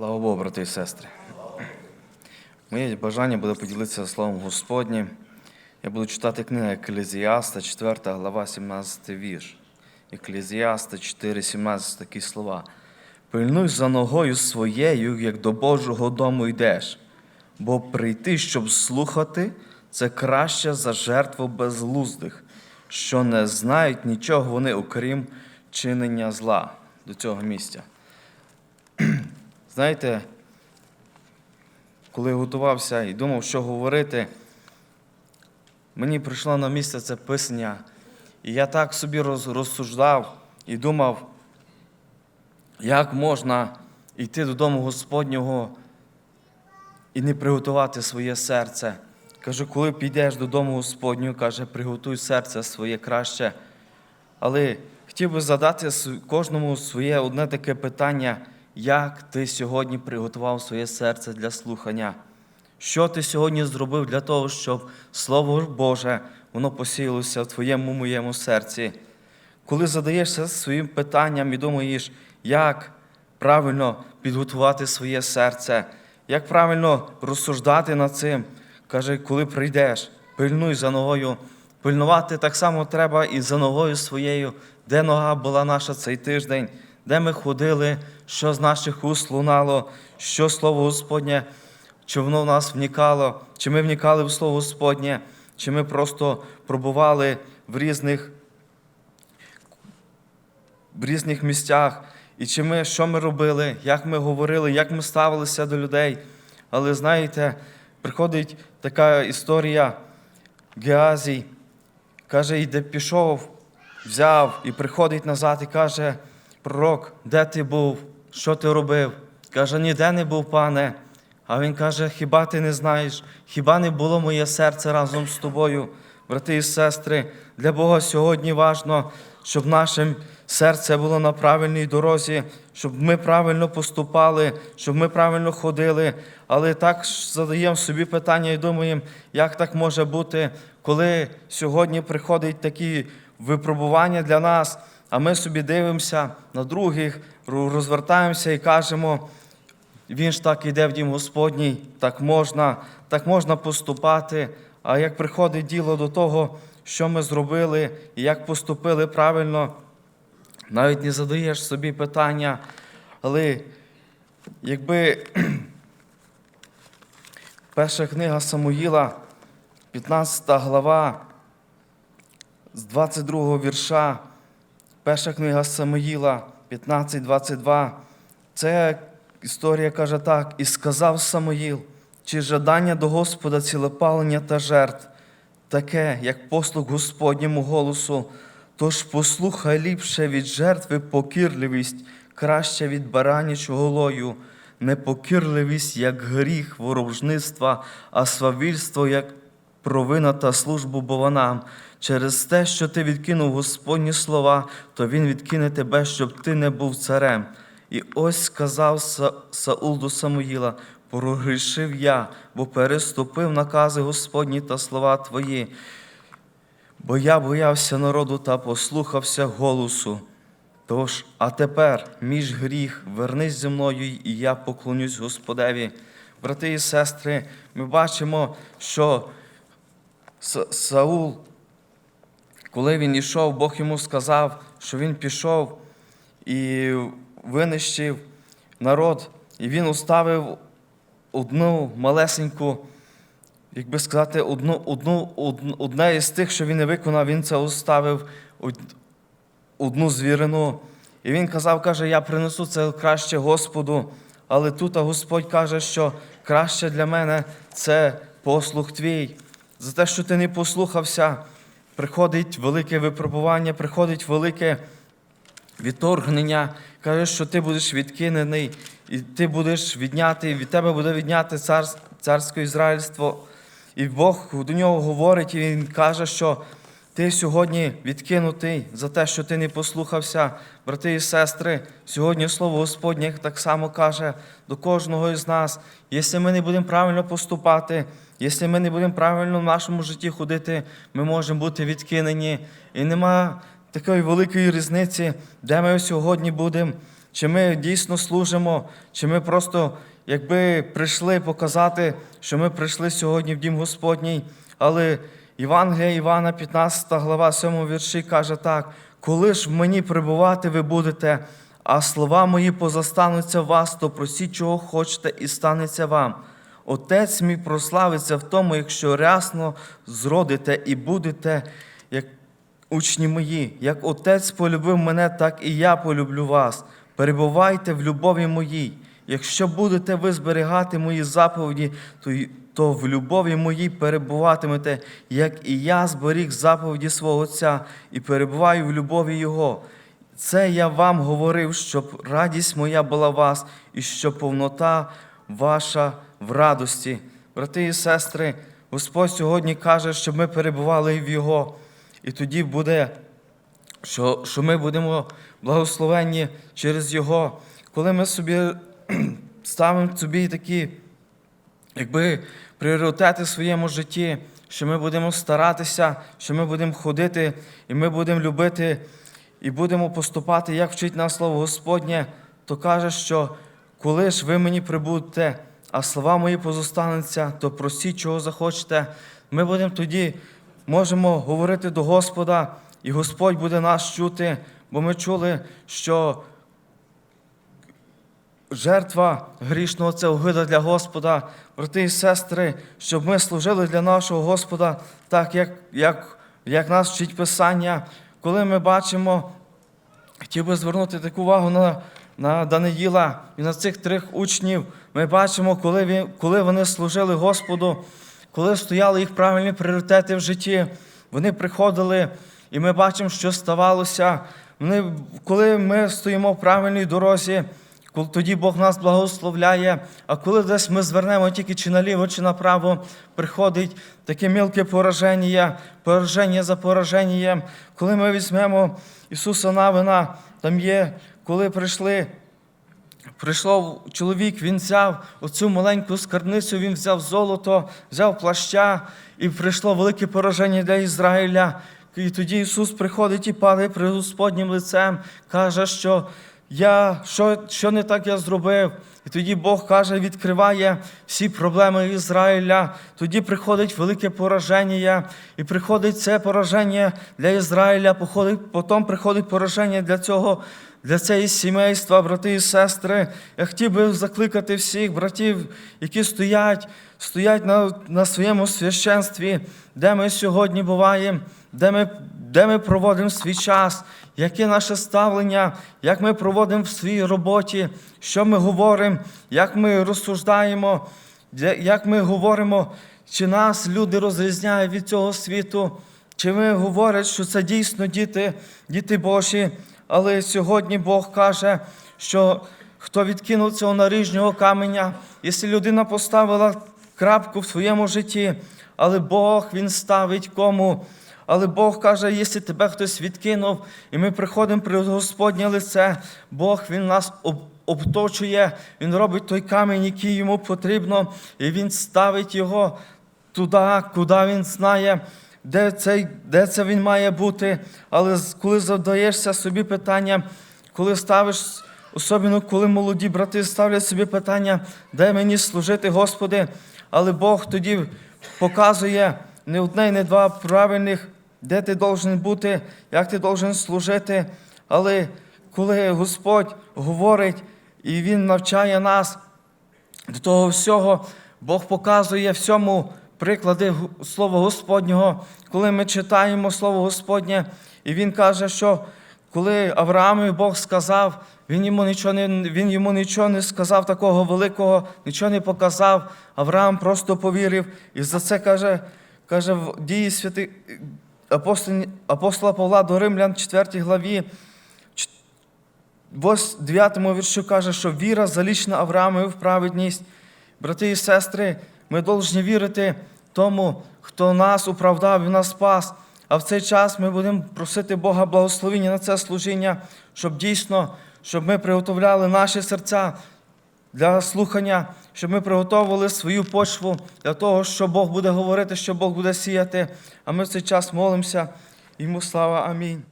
Слава Богу, брати і сестри. Моє бажання буде поділитися Словом Господнім. Я буду читати книгу Еклезіаста, 4 глава, 17 вірш. Еклезіаста 4, 17 такі слова. Пильнуй за ногою своєю, як до Божого дому йдеш, бо прийти, щоб слухати, це краще за жертву безглуздих, що не знають нічого вони, окрім чинення зла до цього місця. Знаєте, коли готувався і думав, що говорити, мені прийшло на місце це писання, і я так собі розсуждав і думав, як можна йти додому Господнього і не приготувати своє серце. Каже, коли підеш додому Господнього, каже, приготуй серце своє краще. Але хотів би задати кожному своє одне таке питання, як ти сьогодні приготував своє серце для слухання? Що ти сьогодні зробив для того, щоб Слово Боже воно посіялося в твоєму моєму серці? Коли задаєшся своїм питанням і думаєш, як правильно підготувати своє серце, як правильно розсуждати над цим, каже, коли прийдеш, пильнуй за ногою. Пильнувати так само треба і за ногою своєю, де нога була наша цей тиждень, де ми ходили, що з наших уст лунало, що Слово Господнє, чи воно в нас вникало, чи ми вникали в Слово Господнє, чи ми просто пробували в різних в різних місцях, і чи ми, що ми робили, як ми говорили, як ми ставилися до людей. Але знаєте, приходить така історія Геазій, каже, і де пішов, взяв і приходить назад і каже, пророк, де ти був? Що ти робив? Каже, ніде не був, пане. А він каже: хіба ти не знаєш, хіба не було моє серце разом з тобою? Брати і сестри, для Бога сьогодні важно, щоб наше серце було на правильній дорозі, щоб ми правильно поступали, щоб ми правильно ходили. Але так задаємо собі питання і думаємо, як так може бути, коли сьогодні приходять такі випробування для нас, а ми собі дивимося на других, розвертаємося і кажемо. Він ж так іде в дім Господній, так можна, так можна поступати. А як приходить діло до того, що ми зробили і як поступили правильно, навіть не задаєш собі питання. Але якби перша книга Самуїла, 15 глава, з 22 вірша, перша книга Самуїла, 15-22, це історія каже так: і сказав Самуїл, чи жадання до Господа цілепалення та жертв, таке, як послуг Господньому голосу, тож послухай ліпше від жертви покірливість, краще від баранячого лою, непокірливість, як гріх ворожництва, а свавільство, як провина та службу бованам. Через те, що ти відкинув Господні слова, то Він відкине тебе, щоб ти не був царем. І ось сказав Са- Саул до Самуїла: прогрішив я, бо переступив накази Господні та слова твої. Бо я боявся народу та послухався голосу. Тож, а тепер, між гріх, вернись зі мною, і я поклонюсь Господеві. Брати і сестри, ми бачимо, що Саул, коли він йшов, Бог йому сказав, що він пішов і винищив народ, і він уставив одну малесеньку, як би сказати, одну, одну, одне із тих, що він не виконав, він це уставив одну звірину. І він казав, каже, я принесу це краще Господу. Але тут Господь каже, що краще для мене це послух твій. За те, що ти не послухався, приходить велике випробування, приходить велике відторгнення, каже, що ти будеш відкинений, і ти будеш віднятий, від тебе буде відняти цар, царське ізраїльство. І Бог до нього говорить, і він каже, що ти сьогодні відкинутий за те, що ти не послухався, брати і сестри. Сьогодні слово Господнє так само каже до кожного із нас. Якщо ми не будемо правильно поступати, якщо ми не будемо правильно в нашому житті ходити, ми можемо бути відкинені. І нема такої великої різниці, де ми сьогодні будемо, чи ми дійсно служимо, чи ми просто якби прийшли показати, що ми прийшли сьогодні в Дім Господній. Але Євангелія Івана, 15 глава, 7 вірші каже так: коли ж в мені прибувати ви будете, а слова мої позастануться вас, то просіть, чого хочете, і станеться вам. Отець мій прославиться в тому, якщо рясно зродите і будете, як учні мої, як Отець полюбив мене, так і я полюблю вас. Перебувайте в любові моїй. Якщо будете ви зберігати мої заповіді, то, то в любові моїй перебуватимете, як і я зберіг заповіді свого Отця і перебуваю в любові Його. Це я вам говорив, щоб радість моя була вас, і щоб повнота ваша в радості. Брати і сестри, Господь сьогодні каже, щоб ми перебували в Його, і тоді буде що, що ми будемо благословенні через Його. Коли ми собі ставимо собі такі якби, пріоритети в своєму житті, що ми будемо старатися, що ми будемо ходити, і ми будемо любити, і будемо поступати, як вчить нас Слово Господнє, то каже, що коли ж ви мені прибудете, а слова мої позостануться, то просіть, чого захочете. Ми будемо тоді, можемо говорити до Господа, і Господь буде нас чути, бо ми чули, що жертва грішного це огида для Господа, брати і сестри, щоб ми служили для нашого Господа, так як, як, як нас вчить Писання. Коли ми бачимо, хотів би звернути таку увагу на, на Даниїла і на цих трьох учнів. Ми бачимо, коли, він, коли вони служили Господу, коли стояли їх правильні пріоритети в житті, вони приходили, і ми бачимо, що ставалося. Вони, коли ми стоїмо в правильній дорозі, тоді Бог нас благословляє, а коли десь ми звернемо тільки чи наліво, чи направо, приходить таке мілке пораження, пораження за пораженням. Коли ми візьмемо Ісуса Навина, там є, коли прийшли Прийшов чоловік, він взяв оцю маленьку скарбницю, він взяв золото, взяв плаща, і прийшло велике пораження для Ізраїля. І тоді Ісус приходить і падає перед Господнім лицем, каже, що я що, що не так я зробив. І тоді Бог каже, відкриває всі проблеми Ізраїля. Тоді приходить велике пораження, і приходить це пораження для Ізраїля, походить, потім приходить пораження для цього, для цієї сімейства, брати і сестри. Я хотів би закликати всіх братів, які стоять, стоять на, на своєму священстві, де ми сьогодні буваємо, де ми, де ми проводимо свій час, яке наше ставлення, як ми проводимо в своїй роботі, що ми говоримо, як ми розсуждаємо, як ми говоримо, чи нас люди розрізняють від цього світу, чи ми говорять, що це дійсно діти, діти Божі. Але сьогодні Бог каже, що хто відкинув цього наріжнього каменя, якщо людина поставила крапку в своєму житті, але Бог Він ставить кому. Але Бог каже, якщо тебе хтось відкинув, і ми приходимо при Господнє лице, Бог Він нас обточує, Він робить той камінь, який йому потрібно, і Він ставить його туди, куди він знає, де, цей, де це він має бути. Але коли задаєшся собі питання, коли ставиш, особливо коли молоді брати ставлять собі питання, де мені служити, Господи, але Бог тоді показує не одне не два правильних, де ти должен бути, як ти должен служити. Але коли Господь говорить і Він навчає нас, до того всього Бог показує всьому приклади Слова Господнього, коли ми читаємо Слово Господнє, і він каже, що коли Авраамові Бог сказав, він йому нічого не, він йому нічого не сказав такого великого, нічого не показав. Авраам просто повірив. І за це каже, каже дії святи апостол, апостола Павла до Римлян, 4 главі, 9 віршу каже, що віра залічена Авраамові в праведність. Брати і сестри, ми повинні вірити тому, хто нас оправдав і нас спас. А в цей час ми будемо просити Бога благословення на це служіння, щоб дійсно, щоб ми приготовляли наші серця для слухання, щоб ми приготовили свою почву для того, що Бог буде говорити, що Бог буде сіяти. А ми в цей час молимося. Йому слава. Амінь.